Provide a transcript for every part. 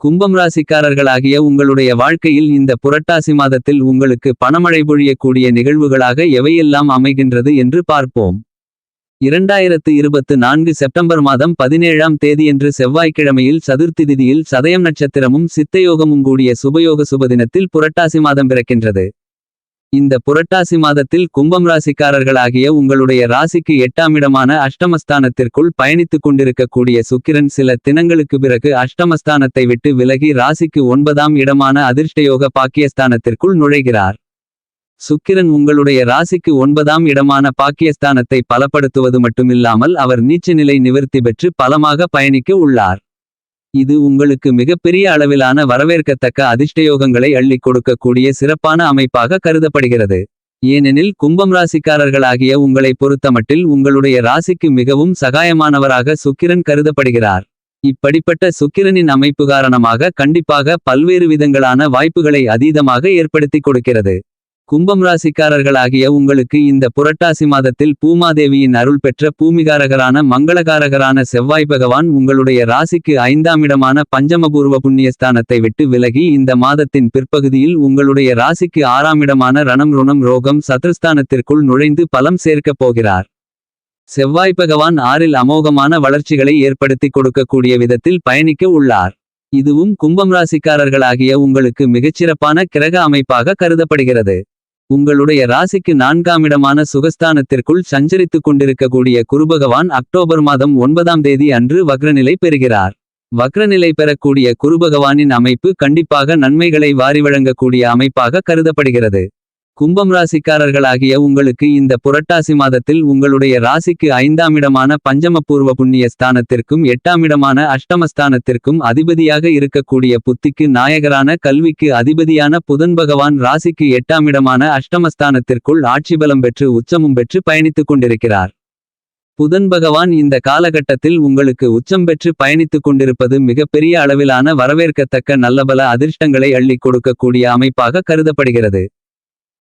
கும்பம் ராசிக்காரர்களாகிய உங்களுடைய வாழ்க்கையில் இந்த புரட்டாசி மாதத்தில் உங்களுக்கு பணமழை பொழியக்கூடிய நிகழ்வுகளாக எவையெல்லாம் அமைகின்றது என்று பார்ப்போம். இரண்டாயிரத்து இருபத்து நான்கு செப்டம்பர் மாதம் பதினேழாம் தேதியன்று செவ்வாய்க்கிழமையில் சதுர்த்தி திதியில் சதயம் நட்சத்திரமும் சித்தயோகமும் கூடிய சுபயோக சுபதினத்தில் புரட்டாசி மாதம் பிறக்கின்றது. இந்த புரட்டாசி மாதத்தில் கும்பம் ராசிக்காரர்களாகிய உங்களுடைய ராசிக்கு எட்டாம் இடமான அஷ்டமஸ்தானத்திற்குள் பயணித்துக் கொண்டிருக்கக்கூடிய சுக்கிரன் சில தினங்களுக்கு பிறகு அஷ்டமஸ்தானத்தை விட்டு விலகி ராசிக்கு ஒன்பதாம் இடமான அதிர்ஷ்டயோக பாக்கியஸ்தானத்திற்குள் நுழைகிறார். சுக்கிரன் உங்களுடைய ராசிக்கு ஒன்பதாம் இடமான பாக்கியஸ்தானத்தை பலப்படுத்துவது மட்டுமில்லாமல் அவர் நீச்சநிலை நிவர்த்தி பெற்று பலமாக பயணிக்க உள்ளார். இது உங்களுக்கு மிகப்பெரிய அளவிலான வரவேற்கத்தக்க அதிர்ஷ்டயோகங்களை அள்ளிக் கொடுக்கக்கூடிய சிறப்பான அமைப்பாக கருதப்படுகிறது. ஏனெனில் கும்பம் ராசிக்காரர்களாகிய உங்களை பொறுத்தமட்டில் உங்களுடைய ராசிக்கு மிகவும் சகாயமானவராக சுக்கிரன் கருதப்படுகிறார். இப்படிப்பட்ட சுக்கிரனின் அமைப்பு காரணமாக கண்டிப்பாக பல்வேறு விதங்களான வாய்ப்புகளை அதீதமாக ஏற்படுத்திக் கொடுக்கிறது. கும்பம் ராசிக்காரர்களாகிய உங்களுக்கு இந்த புரட்டாசி மாதத்தில் பூமாதேவியின் அருள் பெற்ற பூமிகாரகரான மங்களகாரகரான செவ்வாய் பகவான் உங்களுடைய ராசிக்கு ஐந்தாம் இடமான பஞ்சமபூர்வ புண்ணியஸ்தானத்தை விட்டு விலகி இந்த மாதத்தின் பிற்பகுதியில் உங்களுடைய ராசிக்கு ஆறாம் இடமான ரணம் ருணம் ரோகம் சத்ருஸ்தானத்திற்குள் நுழைந்து பலம் சேர்க்கப் போகிறார். செவ்வாய் பகவான் ஆறில் அமோகமான வளர்ச்சிகளை ஏற்படுத்திக் கொடுக்கக்கூடிய விதத்தில் பயணிக்க உள்ளார். இதுவும் கும்பம் ராசிக்காரர்களாகிய உங்களுக்கு மிகச்சிறப்பான கிரக அமைப்பாக கருதப்படுகிறது. உங்களுடைய ராசிக்கு நான்காம் இடமான சுகஸ்தானத்திற்குள் சஞ்சரித்துக் கொண்டிருக்கக்கூடிய குருபகவான் அக்டோபர் மாதம் ஒன்பதாம் தேதி அன்று வக்ரநிலை பெறுகிறார். வக்ரநிலை பெறக்கூடிய குருபகவானின் அமைப்பு கண்டிப்பாக நன்மைகளை வாரி வழங்கக்கூடிய அமைப்பாக கருதப்படுகிறது. கும்பம் ராசிக்காரர்களாகிய உங்களுக்கு இந்த புரட்டாசி மாதத்தில் உங்களுடைய ராசிக்கு ஐந்தாமிடமான பஞ்சமபூர்வ புண்ணிய ஸ்தானத்திற்கும் எட்டாமிடமான அஷ்டமஸ்தானத்திற்கும் அதிபதியாக இருக்கக்கூடிய புத்திக்கு நாயகரான கல்விக்கு அதிபதியான புதன் பகவான் ராசிக்கு எட்டாமிடமான அஷ்டமஸ்தானத்திற்குள் ஆட்சி பலம் பெற்று உச்சமும் பெற்று பயணித்துக் கொண்டிருக்கிறார். புதன் பகவான் இந்த காலகட்டத்தில் உங்களுக்கு உச்சம் பெற்று பயணித்துக் கொண்டிருப்பது மிகப்பெரிய அளவிலான வரவேற்கத்தக்க நல்லபல அதிர்ஷ்டங்களை அள்ளிக் கொடுக்கக்கூடிய அமைப்பாக கருதப்படுகிறது.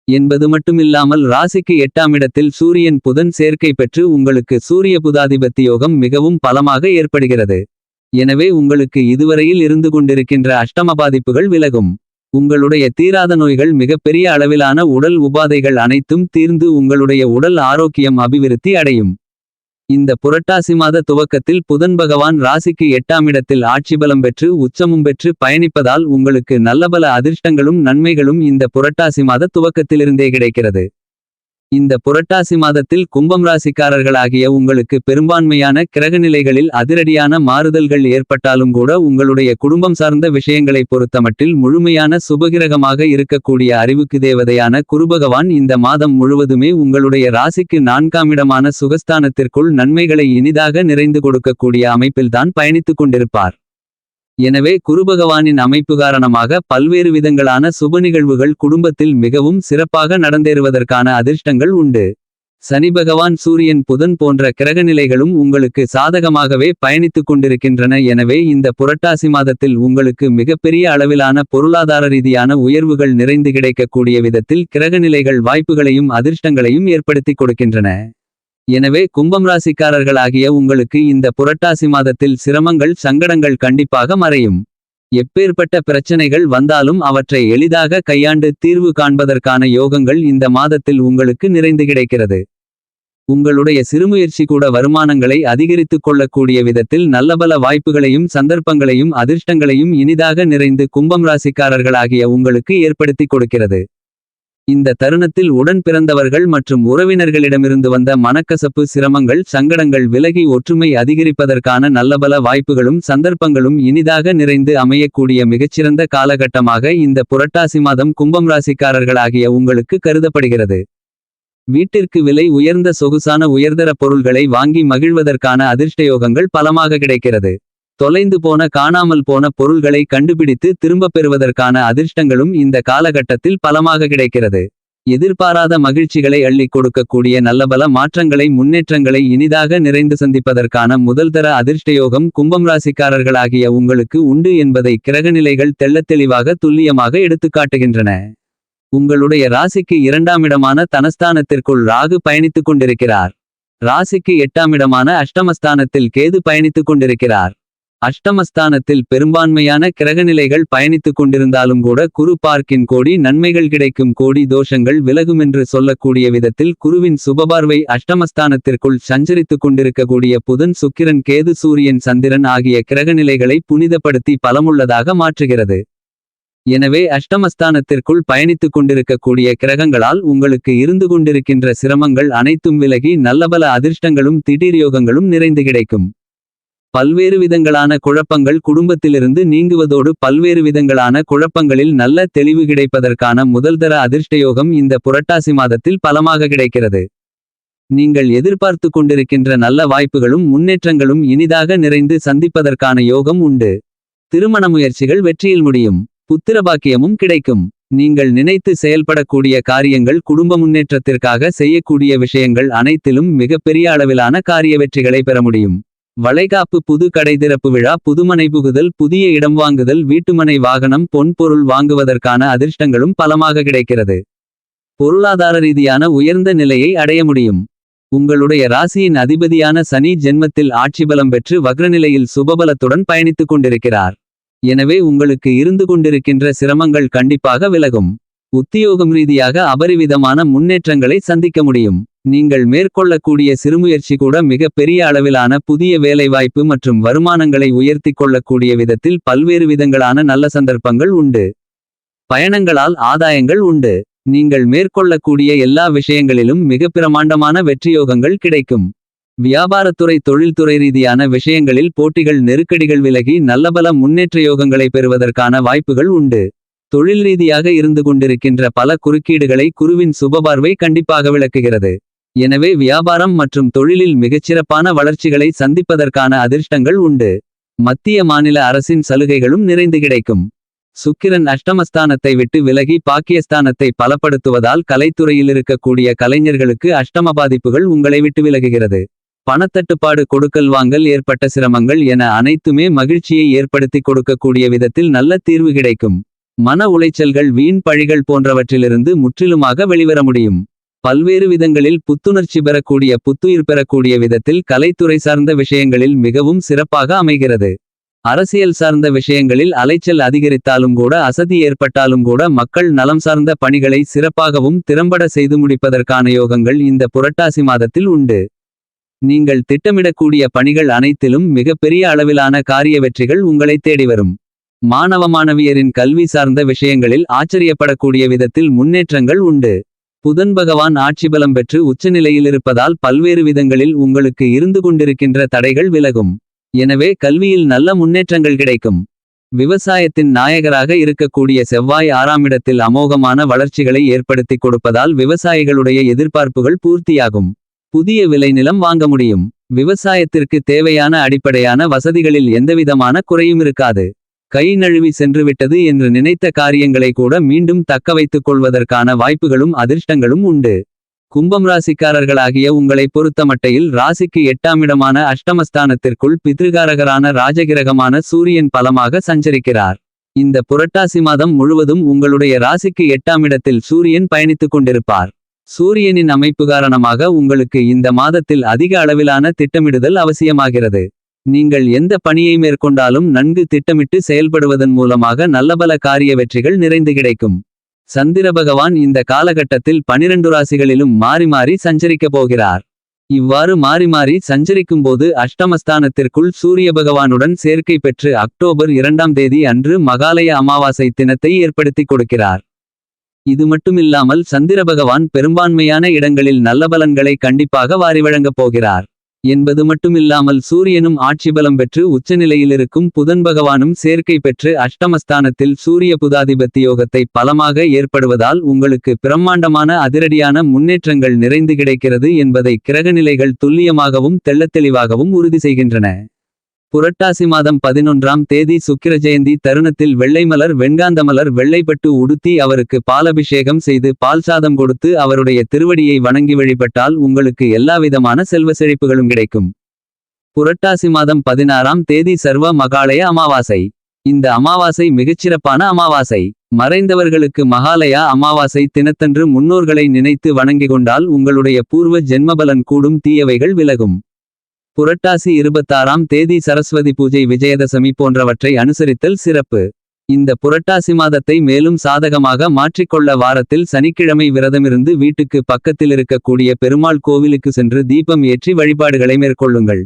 என்பது மட்டுமில்லாமல் ராசிக்கு எட்டாம் இடத்தில் சூரியன் புதன் சேர்க்கை பெற்று உங்களுக்கு சூரிய புதாதிபத்தி யோகம் மிகவும் பலமாக ஏற்படுகிறது. எனவே உங்களுக்கு இதுவரையில் இருந்து கொண்டிருக்கின்ற அஷ்டம பாதிப்புகள் விலகும். உங்களுடைய தீராத நோய்கள் மிகப்பெரிய அளவிலான உடல் உபாதைகள் அனைத்தும் தீர்ந்து உங்களுடைய உடல் ஆரோக்கியம் அபிவிருத்தி அடையும். இந்த புரட்டாசி மாத துவக்கத்தில் புதன் பகவான் ராசிக்கு எட்டாம் இடத்தில் ஆட்சி பலம் பெற்று உச்சமும் பெற்று பயணிப்பதால் உங்களுக்கு நல்லபல அதிர்ஷ்டங்களும் நன்மைகளும் இந்த புரட்டாசி மாத துவக்கத்திலிருந்தே கிடைக்கிறது. இந்த புரட்டாசி மாதத்தில் கும்பம் ராசிக்காரர்களாகிய உங்களுக்கு பெரும்பான்மையான கிரகநிலைகளில் அதிரடியான மாறுதல்கள் ஏற்பட்டாலும் கூட உங்களுடைய குடும்பம் சார்ந்த விஷயங்களை பொறுத்தமட்டில் முழுமையான சுபகிரகமாக இருக்கக்கூடிய அறிவுக்கு தேவதையான குருபகவான் இந்த மாதம் முழுவதுமே உங்களுடைய ராசிக்கு நான்காம் இடமான சுகஸ்தானத்திற்குள் நன்மைகளை இனிதாக நிறைந்து கொடுக்கக்கூடிய அமைப்பில்தான் பயணித்துக் கொண்டிருப்பார். எனவே குருபகவானின் அமைப்பு காரணமாக பல்வேறு விதங்களான சுப நிகழ்வுகள் குடும்பத்தில் மிகவும் சிறப்பாக நடந்தேறுவதற்கான அதிர்ஷ்டங்கள் உண்டு. சனி பகவான் சூரியன் புதன் போன்ற கிரகநிலைகளும் உங்களுக்கு சாதகமாகவே பயணித்துக் கொண்டிருக்கின்றன. எனவே இந்த புரட்டாசி மாதத்தில் உங்களுக்கு மிகப்பெரிய அளவிலான பொருளாதார ரீதியான உயர்வுகள் நிறைந்து கிடைக்கக்கூடிய விதத்தில் கிரகநிலைகள் வாய்ப்புகளையும் அதிர்ஷ்டங்களையும் ஏற்படுத்திக் கொடுக்கின்றன. எனவே கும்பம் ராசிக்காரர்களாகிய உங்களுக்கு இந்த புரட்டாசி மாதத்தில் சிரமங்கள் சங்கடங்கள் கண்டிப்பாக மறையும். எப்பேற்பட்ட பிரச்சனைகள் வந்தாலும் அவற்றை எளிதாக கையாண்டு தீர்வு காண்பதற்கான யோகங்கள் இந்த மாதத்தில் உங்களுக்கு நிறைந்து கிடைக்கிறது. உங்களுடைய சிறுமுயற்சி கூட வருமானங்களை அதிகரித்துக் கொள்ளக்கூடிய விதத்தில் நல்லபல வாய்ப்புகளையும் சந்தர்ப்பங்களையும் அதிர்ஷ்டங்களையும் இனிதாக நிறைந்து கும்பம் ராசிக்காரர்களாகிய உங்களுக்கு ஏற்படுத்திக் கொடுக்கிறது. இந்த தருணத்தில் உடன் பிறந்தவர்கள் மற்றும் உறவினர்களிடமிருந்து வந்த மனக்கசப்பு சிரமங்கள் சங்கடங்கள் விலகி ஒற்றுமை அதிகரிப்பதற்கான நல்லபல வாய்ப்புகளும் சந்தர்ப்பங்களும் இனிதாக நிறைந்து அமையக்கூடிய மிகச்சிறந்த காலகட்டமாக இந்த புரட்டாசி மாதம் கும்பம் ராசிக்காரர்களாகிய உங்களுக்கு கருதப்படுகிறது. வீட்டிற்கு விலை உயர்ந்த சொகுசான உயர்தர பொருள்களை வாங்கி மகிழ்வதற்கான அதிர்ஷ்டயோகங்கள் பலமாக கிடைக்கிறது. தொலைந்து போன காணாமல் போன பொருள்களை கண்டுபிடித்து திரும்பப் பெறுவதற்கான அதிர்ஷ்டங்களும் இந்த காலகட்டத்தில் பலமாக கிடைக்கிறது. எதிர்பாராத மகிழ்ச்சிகளை அள்ளி கொடுக்கக்கூடிய நல்லபல மாற்றங்களை முன்னேற்றங்களை இனிதாக நிறைந்து சந்திப்பதற்கான முதல்தர அதிர்ஷ்டயோகம் கும்பம் ராசிக்காரர்களாகிய உங்களுக்கு உண்டு என்பதை கிரகநிலைகள் தெள்ளத்தெளிவாக துல்லியமாக எடுத்துக்காட்டுகின்றன உங்களுடைய ராசிக்கு இரண்டாம் இடமான தனஸ்தானத்திற்குள் ராகு பயணித்துக் கொண்டிருக்கிறார். ராசிக்கு எட்டாம் இடமான அஷ்டமஸ்தானத்தில் கேது பயணித்துக் கொண்டிருக்கிறார். அஷ்டமஸ்தானத்தில் பெரும்பான்மையான கிரகநிலைகள் பயணித்துக் கொண்டிருந்தாலும் கூட குரு பார்க்கின் கோடி நன்மைகள் கிடைக்கும் கோடி தோஷங்கள் விலகுமென்று சொல்லக்கூடிய விதத்தில் குருவின் சுபபார்வை அஷ்டமஸ்தானத்திற்குள் சஞ்சரித்துக் கொண்டிருக்கக்கூடிய புதன் சுக்கிரன் கேது சூரியன் சந்திரன் ஆகிய கிரகநிலைகளை புனிதப்படுத்தி பலமுள்ளதாக மாற்றுகிறது. எனவே அஷ்டமஸ்தானத்திற்குள் பயணித்துக் கொண்டிருக்கக்கூடிய கிரகங்களால் உங்களுக்கு இருந்து கொண்டிருக்கின்ற சிரமங்கள் அனைத்தும் விலகி நல்லபல அதிர்ஷ்டங்களும் திடீர் யோகங்களும் நிறைந்து கிடைக்கும். பல்வேறு விதங்களான குழப்பங்கள் குடும்பத்திலிருந்து நீங்குவதோடு பல்வேறு விதங்களான குழப்பங்களில் நல்ல தெளிவு கிடைப்பதற்கான முதல்தர அதிர்ஷ்டயோகம் இந்த புரட்டாசி மாதத்தில் பலமாக கிடைக்கிறது. நீங்கள் எதிர்பார்த்து கொண்டிருக்கின்ற நல்ல வாய்ப்புகளும் முன்னேற்றங்களும் இனிதாக நிறைந்து சந்திப்பதற்கான யோகம் உண்டு. திருமண முயற்சிகள் வெற்றியில் முடியும். புத்திரபாக்கியமும் கிடைக்கும். நீங்கள் நினைத்து செயல்படக்கூடிய காரியங்கள் குடும்ப முன்னேற்றத்திற்காக செய்யக்கூடிய விஷயங்கள் அனைத்திலும் மிகப்பெரிய அளவிலான காரிய வெற்றிகளை பெற முடியும். வளைகாப்பு புது கடை திறப்பு விழா புதுமனை புகுதல் புதிய இடம் வாங்குதல் வீட்டுமனை வாகனம் பொன் பொருள் வாங்குவதற்கான அதிர்ஷ்டங்களும் பலமாக கிடைக்கிறது. பொருளாதார ரீதியான உயர்ந்த நிலையை அடைய முடியும். உங்களுடைய ராசியின் அதிபதியான சனி ஜென்மத்தில் ஆட்சி பலம் பெற்று வக்ரநிலையில் சுபபலத்துடன் பயணித்துக் கொண்டிருக்கிறார். எனவே உங்களுக்கு இருந்து கொண்டிருக்கின்ற சிரமங்கள் கண்டிப்பாக விலகும். உத்தியோகம் ரீதியாக அபரிவிதமான முன்னேற்றங்களை சந்திக்க முடியும். நீங்கள் மேற்கொள்ளக்கூடிய சிறுமுயற்சி கூட மிக பெரிய அளவிலான புதிய வேலைவாய்ப்பு மற்றும் வருமானங்களை உயர்த்திக் கொள்ளக்கூடிய விதத்தில் பல்வேறு விதங்களான நல்ல சந்தர்ப்பங்கள் உண்டு. பயணங்களால் ஆதாயங்கள் உண்டு. நீங்கள் மேற்கொள்ளக்கூடிய எல்லா விஷயங்களிலும் மிக பிரமாண்டமான வெற்றியோகங்கள் கிடைக்கும். வியாபாரத்துறை தொழில்துறை ரீதியான விஷயங்களில் போட்டிகள் நெருக்கடிகள் விலகி நல்லபல முன்னேற்ற யோகங்களை பெறுவதற்கான வாய்ப்புகள் உண்டு. தொழில் ரீதியாக இருந்து கொண்டிருக்கின்ற பல குறுக்கீடுகளை குருவின் சுபபார்வை கண்டிப்பாக விளக்குகிறது. எனவே வியாபாரம் மற்றும் தொழிலில் மிகச்சிறப்பான வளர்ச்சிகளை சந்திப்பதற்கான அதிர்ஷ்டங்கள் உண்டு. மத்திய மாநில அரசின் சலுகைகளும் நிறைந்து கிடைக்கும். சுக்கிரன் அஷ்டமஸ்தானத்தை விட்டு விலகி பாக்கியஸ்தானத்தை பலப்படுத்துவதால் கலைத்துறையில் இருக்கக்கூடிய கலைஞர்களுக்கு அஷ்டம பாதிப்புகள் உங்களை விட்டு விலகுகிறது. பணத்தட்டுப்பாடு கொடுக்கல் வாங்கல் ஏற்பட்ட சிரமங்கள் என அனைத்துமே மகிழ்ச்சியை ஏற்படுத்தி கொடுக்கக்கூடிய விதத்தில் நல்ல தீர்வு கிடைக்கும். மன உளைச்சல்கள் வீண் பழிகள் போன்றவற்றிலிருந்து முற்றிலுமாக வெளிவர முடியும். பல்வேறு விதங்களில் புத்துணர்ச்சி பெறக்கூடிய புத்துயிர் பெறக்கூடிய விதத்தில் கலைத்துறை சார்ந்த விஷயங்களில் மிகவும் சிறப்பாக அமைகிறது. அரசியல் சார்ந்த விஷயங்களில் அலைச்சல் அதிகரித்தாலும் கூட அசதி ஏற்பட்டாலும் கூட மக்கள் நலம் சார்ந்த பணிகளை சிறப்பாகவும் திறம்பட செய்து முடிப்பதற்கான யோகங்கள் இந்த புரட்டாசி மாதத்தில் உண்டு. நீங்கள் திட்டமிடக்கூடிய பணிகள் அனைத்திலும் மிகப்பெரிய அளவிலான காரிய வெற்றிகள் உங்களை தேடி வரும். மாணவ மாணவியரின் கல்வி சார்ந்த விஷயங்களில் ஆச்சரியப்படக்கூடிய விதத்தில் முன்னேற்றங்கள் உண்டு. புதன் பகவான் ஆட்சி பலம் பெற்று உச்சநிலையில் இருப்பதால் பல்வேறு விதங்களில் உங்களுக்கு இருந்து கொண்டிருக்கின்ற தடைகள் விலகும். எனவே கல்வியில் நல்ல முன்னேற்றங்கள் கிடைக்கும். விவசாயத்தின் நாயகராக இருக்கக்கூடிய செவ்வாய் ஆறாம் இடத்தில் அமோகமான வளர்ச்சிகளை ஏற்படுத்திக் கொடுப்பதால் விவசாயிகளுடைய எதிர்பார்ப்புகள் பூர்த்தியாகும். புதிய விளைநிலம் வாங்க முடியும். விவசாயத்திற்கு தேவையான அடிப்படையான வசதிகளில் எந்தவிதமான குறையும் இருக்காது. கை நழுவி சென்றுவிட்டது என்று நினைத்த காரியங்களை கூட மீண்டும் தக்க வைத்துக் கொள்வதற்கான வாய்ப்புகளும் அதிர்ஷ்டங்களும் உண்டு. கும்பம் ராசிக்காரர்களாகிய உங்களை பொறுத்தமட்டையில் ராசிக்கு எட்டாமிடமான அஷ்டமஸ்தானத்திற்குள் பித்ருகாரகரான ராஜகிரகமான சூரியன் பலமாக சஞ்சரிக்கிறார். இந்த புரட்டாசி மாதம் முழுவதும் உங்களுடைய ராசிக்கு எட்டாமிடத்தில் சூரியன் பயணித்துக் கொண்டிருப்பார். சூரியனின் அமைப்பு காரணமாக உங்களுக்கு இந்த மாதத்தில் அதிக அளவிலான திட்டமிடுதல் அவசியமாகிறது. நீங்கள் எந்த பணியை மேற்கொண்டாலும் நன்கு திட்டமிட்டு செயல்படுவதன் மூலமாக நல்லபல காரிய வெற்றிகள் நிறைந்து கிடைக்கும். சந்திர பகவான் இந்த காலகட்டத்தில் பனிரெண்டு ராசிகளிலும் மாறி மாறி சஞ்சரிக்கப் போகிறார். இவ்வாறு மாறி மாறி சஞ்சரிக்கும்போது அஷ்டமஸ்தானத்திற்குள் சூரிய பகவானுடன் சேர்க்கை பெற்று அக்டோபர் இரண்டாம் தேதி அன்று மகாலய அமாவாசை தினத்தை ஏற்படுத்திக் கொடுக்கிறார். இது மட்டுமில்லாமல் சந்திர பகவான் பெரும்பான்மையான இடங்களில் நல்ல பலன்களை கண்டிப்பாக வாரி வழங்கப் போகிறார். என்பது மட்டுமில்லாமல் சூரியனும் ஆட்சி பலம் பெற்று உச்சநிலையிலிருக்கும் புதன் பகவானும் சேர்க்கை பெற்று அஷ்டமஸ்தானத்தில் சூரிய புதாதிபத்தி யோகத்தை பலமாக ஏற்படுவதால் உங்களுக்கு பிரம்மாண்டமான அதிரடியான முன்னேற்றங்கள் நிறைந்து கிடைக்கிறது என்பதை கிரகநிலைகள் துல்லியமாகவும் தெள்ளத்தெளிவாகவும் உறுதி செய்கின்றன. புரட்டாசி மாதம் பதினொன்றாம் தேதி சுக்கிர ஜெயந்தி தருணத்தில் வெள்ளைமலர் வெண்காந்தமலர் வெள்ளைப்பட்டு உடுத்தி அவருக்கு பாலபிஷேகம் செய்து பால் சாதம் கொடுத்து அவருடைய திருவடியை வணங்கி வழிபட்டால் உங்களுக்கு எல்லாவிதமான செல்வ செழிப்புகளும் கிடைக்கும். புரட்டாசி மாதம் பதினாறாம் தேதி சர்வ மகாலய அமாவாசை. இந்த அமாவாசை மிகச்சிறப்பான அமாவாசை. மறைந்தவர்களுக்கு மகாலயா அமாவாசை தினத்தன்று முன்னோர்களை நினைத்து வணங்கிக் கொண்டால் உங்களுடைய பூர்வ ஜென்மபலன் கூடும் தீயவைகள் விலகும். புரட்டாசி இருபத்தாறாம் தேதி சரஸ்வதி பூஜை விஜயதசமி போன்றவற்றை அனுசரித்தல் சிறப்பு. இந்த புரட்டாசி மாதத்தை மேலும் சாதகமாக மாற்றிக்கொள்ள வாரத்தில் சனிக்கிழமை விரதமிருந்து வீட்டுக்கு பக்கத்திலிருக்கக்கூடிய பெருமாள் கோவிலுக்கு சென்று தீபம் ஏற்றி வழிபாடுகளை மேற்கொள்ளுங்கள்.